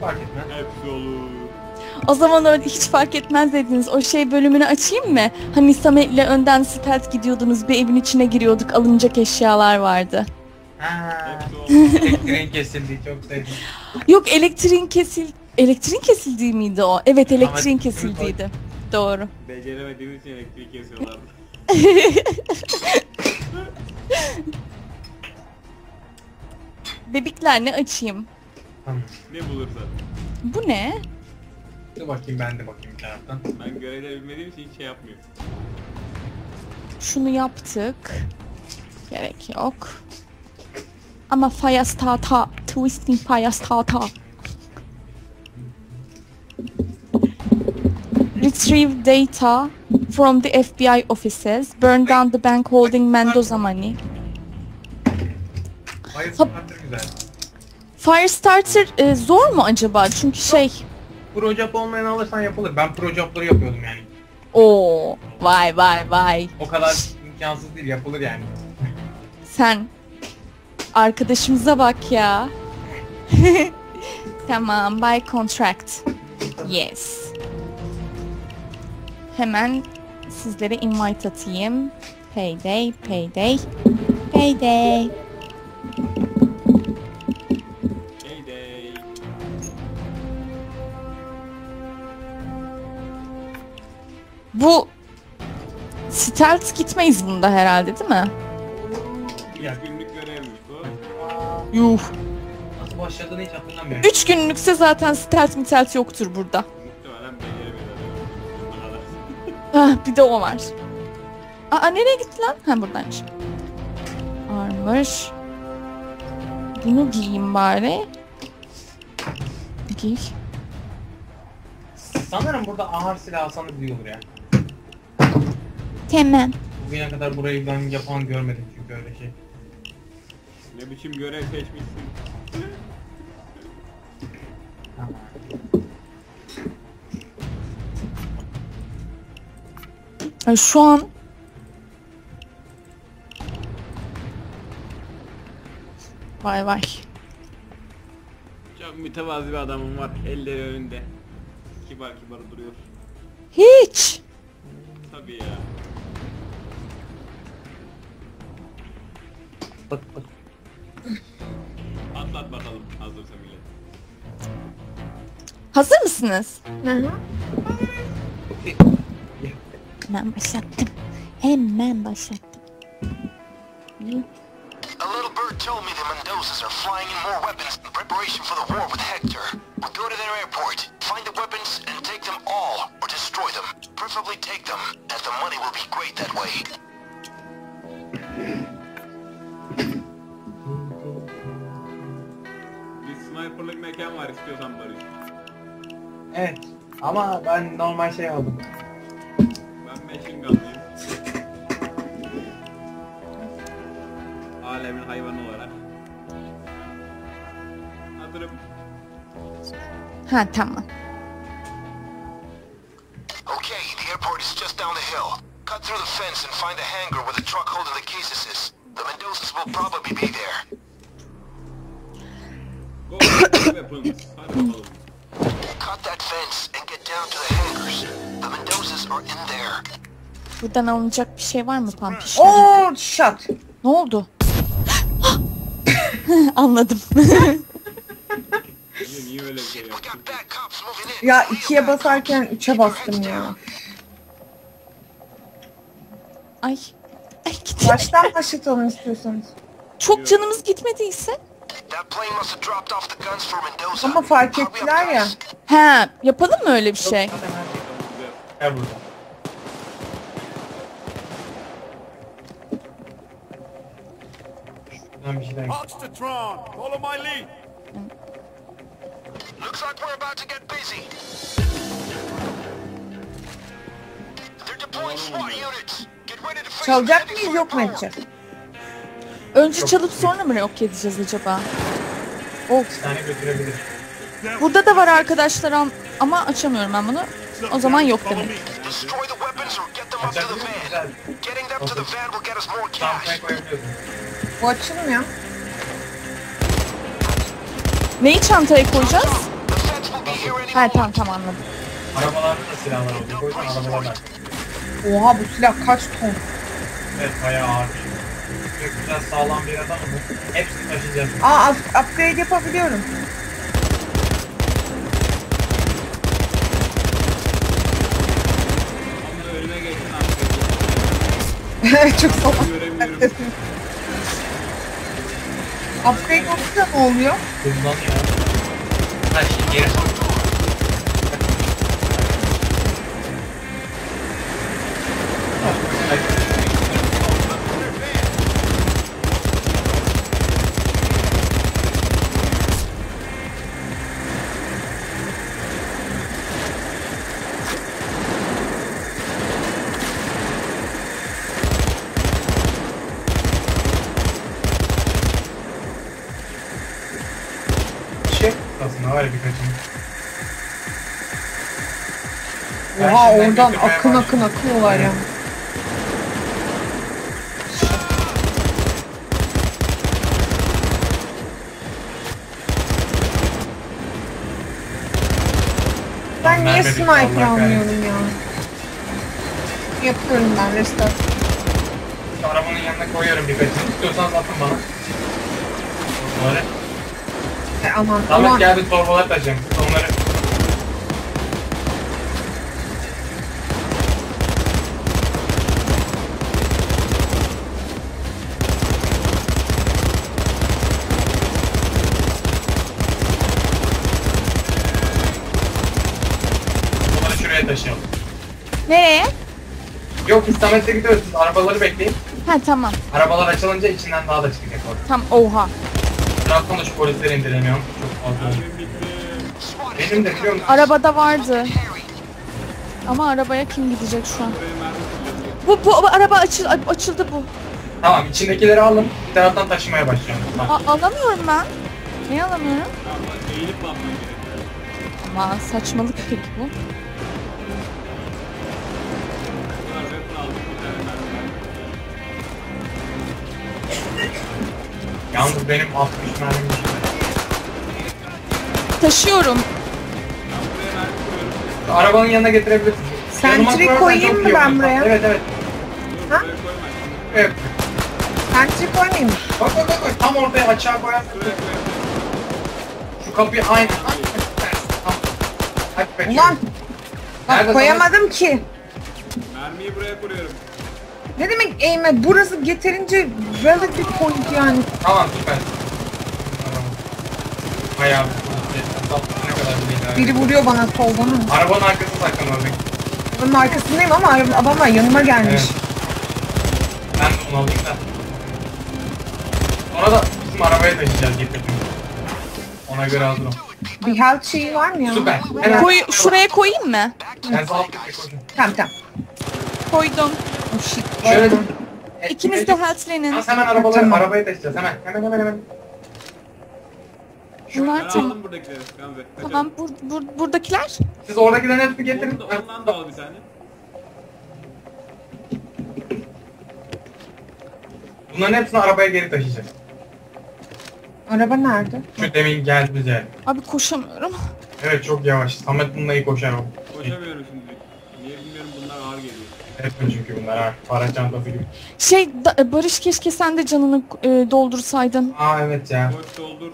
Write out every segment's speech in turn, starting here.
fark etmez. Hepsi olur. O zaman öyle hiç fark etmez dediniz. O şey bölümünü açayım mı? Hani Samet'le önden stealth gidiyordunuz. Bir evin içine giriyorduk. Alınacak eşyalar vardı. Ha. Elektriğin kesildi çok sevdim. Yok elektriğin kesil... Elektriğin kesildiği miydi o? Evet elektriğin Ama- kesildiydi. Doğru. Beceremediğimiz için elektrik kesiyorlardı. Bebekler ne açayım? Tamam. ne bulursa. Bu ne? Dur bakayım ben de bakayım bir taraftan. Ben görevleri bilmediğim için hiç şey yapmıyorum. Şunu yaptık. Gerek yok. Ama Fayas Tata, Twisting Fayas Tata. Retrieve data from the FBI offices. Burn down the bank holding Mendoza money. Hayır güzel. Firestarter e, zor mu acaba? Çünkü şey... Pro job olmayan alırsan yapılır. Ben pro job'ları yapıyordum yani. Oo, vay vay vay. O kadar imkansız değil yapılır yani. Sen arkadaşımıza bak ya. tamam, buy contract. Yes. Hemen sizlere invite atayım. Payday, payday, payday. Bu stealth gitmeyiz bunda herhalde değil mi? Ya. Günlük görevmiş bu. Yuh. Nasıl başladığını hiç hatırlamıyorum. Üç günlükse zaten stealth stealth yoktur burada. Muhtemelen. Ah, bir de o var. Aa nereye gitti lan? Ha buradaymış. Armor. Bunu giyeyim bari. Giy. Sanırım burada ağır silah alsanız iyi olur ya. Tamam. Bugüne kadar burayı ben yapan görmedim çünkü öyle şey. Ne biçim görev seçmişsin. Tamam. Ay, şu an Vay vay. Çok mütevazi bir adamım var. Elleri önünde. Kibar kibar duruyor. Hiç. Atlat bakalım hazırsa millet. Hazır mısınız? Hemen başlattım. Hemen başlattım. A little bird told me the Mendozas are flying in more weapons in preparation for the war with Hector. We'll go to their airport, find the weapons, and take them all, or destroy them. Preferably take them, as the money will be great that way. Sniperlık mekan var istiyorsan Barış. Evet. Ama ben normal şey aldım. Ben machine gun'lıyım. Alemin hayvanı olarak. Hazırım. Ha tamam. Okay, the airport is just down the hill. Cut through the fence and find the hangar where the truck holding the cases is. The Mendozas will probably be there. Go weapons. Hadi bakalım. Cut that fence and get down to the hangars. The Mendozas are in there. Buradan alınacak bir şey var mı Pampiş? Oh shot. Ne oldu? Anladım. Niye, öyle bir şey yaptın? Ya ikiye basarken üçe bastım ya. Ay. Ay gitti. Baştan başlatalım istiyorsanız. Çok canımız gitmediyse. That plane must have dropped off the guns for Mendoza. Ama fark ettiler ya. He, yapalım mı öyle bir şey? Şey. Gel burada. Şuradan bir şeyler. Looks like we're about to get busy. They're deploying SWAT units. Get ready to face Çalacak mıyız yok mu edeceğiz? Önce çalıp sonra mı yok edeceğiz acaba? Of. bir tane götürebilir. Burada da var arkadaşlar am- ama açamıyorum ben bunu. O zaman yok demek. Bu açılmıyor. Neyi çantaya koyacağız? Ha tamam tamam anladım. Arabalarda da silahlar olacak. O yüzden arabalar da. Oha bu silah kaç ton? Evet bayağı ağır. Çok güzel sağlam bir adam bu. Hepsini taşıyacağız. Aa up- upgrade yapabiliyorum. Önüme. Çok salak. Göremiyorum. upgrade olunca ne oluyor? Hızlanıyor. Ha şimdi geri. Şey aslında var ya birkaçını. Oha şimdiden oradan götürmeye akın akın başladım. akıyorlar ya. Ben niye Vermedik, sniper Allah almıyorum ya? Yapıyorum ben restart. Arabanın yanına koyuyorum birkaçını. İstiyorsanız atın bana. Onları. E, aman Ahmet aman. gel bir torbalar. Siz onları Bunları şuraya taşıyalım. Nereye? Yok Samet'le gidiyoruz. Arabaları bekleyin. Ha tamam. Arabalar açılınca içinden daha da çıkacak orada. Tam oha. Trabzon'da şu polisleri indiremiyorum. Çok fazla. Benim de biliyor musun? Arabada vardı. Ama arabaya kim gidecek şu an? Bu, bu, araba açıl, açıldı bu. Tamam içindekileri alın. Bir taraftan taşımaya. Tamam. A- alamıyorum ben. Niye alamıyorum? Eğilip. Ama saçmalık peki bu. Yalnız benim 60 mermim. Taşıyorum. Koyuyorum. Arabanın yanına getirebilirsin. Sentry Yanıma koyarsan koyayım çok mı iyi ben olur. buraya? Evet evet. Ha? evet. Sentry koymayayım mı? Koy koy koy koy. Tam ortaya açığa koyarsın. Şu kapıyı aynı. Hadi bekliyorum. Ulan Nerede bak koyamadım ki. Mermiyi buraya kuruyorum. Ne demek eğme? Burası yeterince relative point yani. Tamam süper. Tamam. Bayağı bir ne kadar bir Biri vuruyor bana soldan ama. Arabanın arkasına saklanmadık. Onun arkasındayım ama araba, adamlar yanıma gelmiş. Evet. Ben de onu alayım da. Sonra da bizim arabaya taşıyacağız getirdim. Ona göre hazır ol. Bir health şeyi var mı ya? Süper. Koy, şuraya koyayım mı? Ben sağ ol. koydum. Tamam tamam. Koydum. Oh shit. Şöyle İkiniz de healthlenin. Hemen arabaları Tamam. arabaya taşıyacağız. Hemen hemen hemen hemen. Ben Bunlar tamam. aldım buradakileri. Gamze. Tamam bur, bur, buradakiler. Siz oradakilerin hepsini getirin. Ondan, ondan da al bir tane. Bunların hepsini arabaya geri taşıyacağız. Araba nerede? Şu demin geldiğimiz yer. Abi koşamıyorum. Evet çok yavaş. Samet bununla iyi koşar o. Koşamıyorum şimdi. Niye bilmiyorum bunlar ağır geliyor. Hep çünkü bunlar ha. Para çantası gibi. Şey da- Barış keşke sen de canını e, doldursaydın. Aa evet ya. Boş doldur.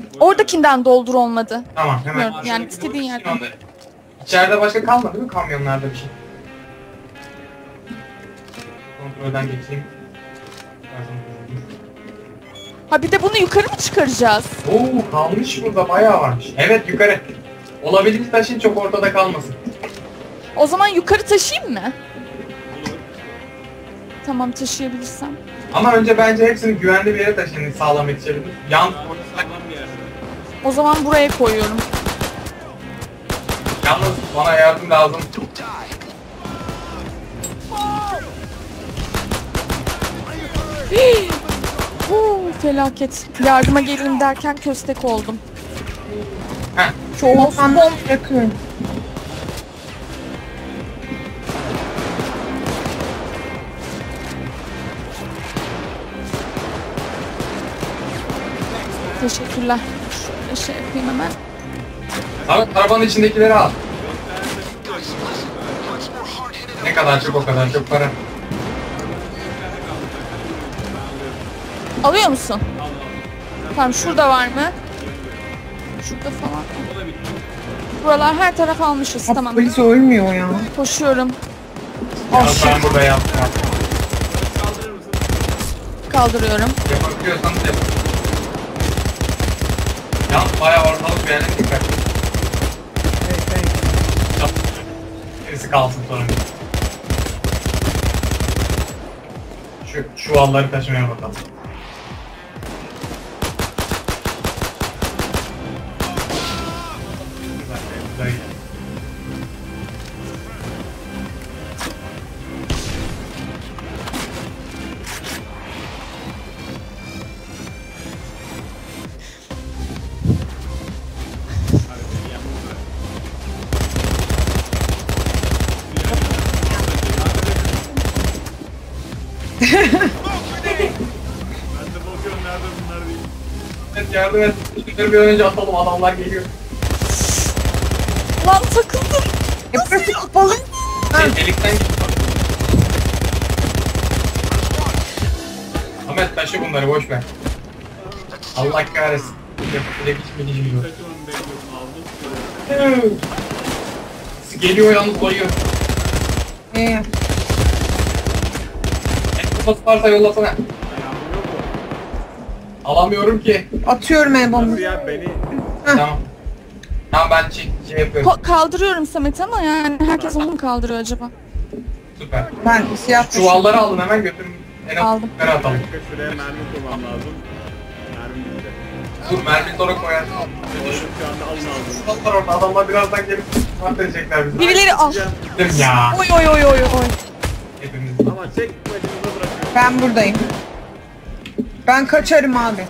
Boş Oradakinden doldur olmadı. Tamam hemen. Bilmiyorum, yani istediğin yerden. İçeride başka kalmadı değil mi kamyonlarda bir şey? Kontrolden geçeyim. Ha bir de bunu yukarı mı çıkaracağız? Oo kalmış burada bayağı varmış. Evet yukarı. Olabildiğince taşın çok ortada kalmasın. O zaman yukarı taşıyayım mı? Tamam taşıyabilirsem. Ama önce bence hepsini güvenli bir yere taşıyın sağlam yetişebilir. Yan. O zaman buraya koyuyorum. Yalnız bana yardım lazım. Huu, felaket. Yardıma gelin derken köstek oldum. Heh. Şu of Ben bom bırakıyorum. Teşekkürler. Şöyle şey yapayım hemen. Ahmet arabanın içindekileri al. Ne kadar çok o kadar çok para. Alıyor musun? Tamam şurada var mı? Şurada falan. Buralar her taraf almışız Ha, tamam. Polis ölmüyor ya. Koşuyorum. Ya ben burada yaptım. Kaldırıyorum. Yapabiliyorsanız yapın. Yalnız bayağı ortalık yerine dikkat. Yap. Gerisi kalsın sonra. Şu çuvalları taşımaya bakalım. Şunları bir önce atalım adamlar geliyor. Lan takıldım. E burası kapalı. Şey, delikten git. Ahmet taşı bunları boş ver. Allah kahretsin. Takımın bekliyorum aldım. Geliyor yalnız bayıyor. Ee, Et kafası varsa yollasana. Alamıyorum ki. atıyorum el Nasıl bombası. ya beni Tamam. Tamam ben şey, şey yapıyorum. Ko- kaldırıyorum Samet ama yani herkes onu mu kaldırıyor acaba? Süper. Ben siyah Çuvalları alın hemen götürün. En az Aldım. yukarı atalım. dakika şuraya mermi koymam lazım. Mermi bitti. Dur mermi sonra koyarsın. Koydum şu anda alın aldım. Adamlar orada adamlar birazdan gelip mahvedecekler bizi. Birileri al. Ya. Oy oy oy oy oy. Hepimiz. Ama tek başınıza bırakıyorum. Ben buradayım. Ben kaçarım abi.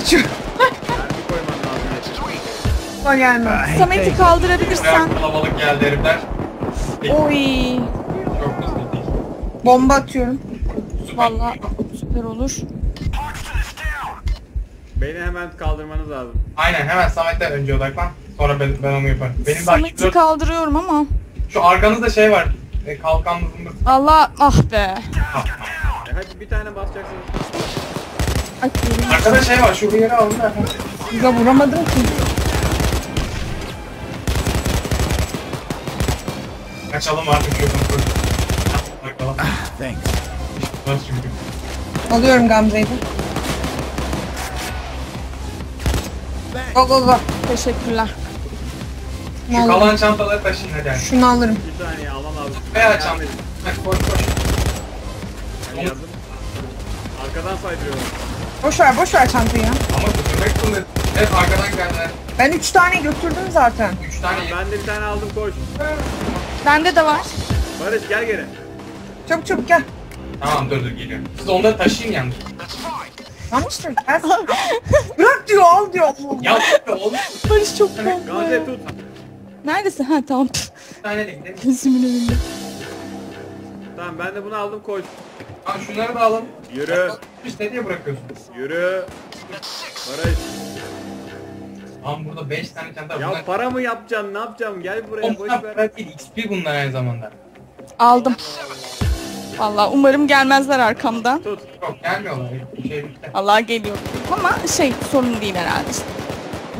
Hiç aklıma gelmez. Samet'i kaldırabilirsen. Kalabalık geldi herifler. Oy. Çok hızlı değil. Bomba atıyorum. Valla süper olur. Beni hemen kaldırmanız lazım. Aynen hemen Samet'ten önce odaklan. Sonra ben, ben onu yaparım. Benim Samet'i kaldırıyorum ama. Şu arkanızda şey var. E, kalkan mızındır. Allah ah be. E hadi bir tane basacaksınız. Ay, yerim. Arkada şey var. Şu yeri alın da. Vuramadım ki. Kaçalım artık şu. Bakalım. Thanks. Alıyorum Gamze'yi. Go go go. Teşekkürler. Şu kalan çantaları taşıyın hadi. Şunu alırım. Bir saniye almam lazım. Veya Yardım çanta. edin. Hadi koş koş. Yardım. Arkadan saydırıyorum. Boş ver boş ver çantayı. Ama götürmek zorunda. Evet arkadan geldiler. Ben üç tane götürdüm zaten. Üç tane. Ben de bir tane aldım koş. Bende de var. Barış gel geri. Çabuk çabuk gel. Tamam dur dur geliyorum. Siz onları taşıyın yalnız. Yanlıştır. Gel. Bırak diyor al diyor. Ya oğlum. Barış çok korkma. tut. Neredesin? Ha tamam. Bir tane de gidelim. Gözümün önünde. Tamam ben de bunu aldım koş. Tamam şunları da alın. Yürü. İşte diye bırakıyorsun. Yürü. Barış. Tamam burada 5 tane çanta var. Ya Bunlar para mı yapacaksın? Ne yapacağım? Gel buraya boş ver. para değil. XP bunlar aynı zamanda. Aldım. Valla umarım gelmezler arkamdan. Tut. Yok gelmiyorlar. Şey bitti. Allah geliyor. Ama şey sorun değil herhalde. işte.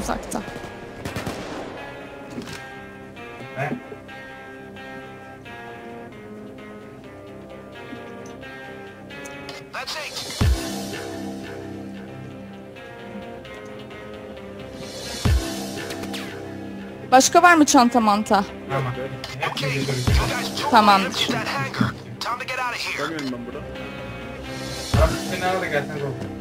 Uzakta. He? Başka var mı çanta manta? Tamamdır. Çıkamıyorum ben burada. Abi nerede gelsen olur.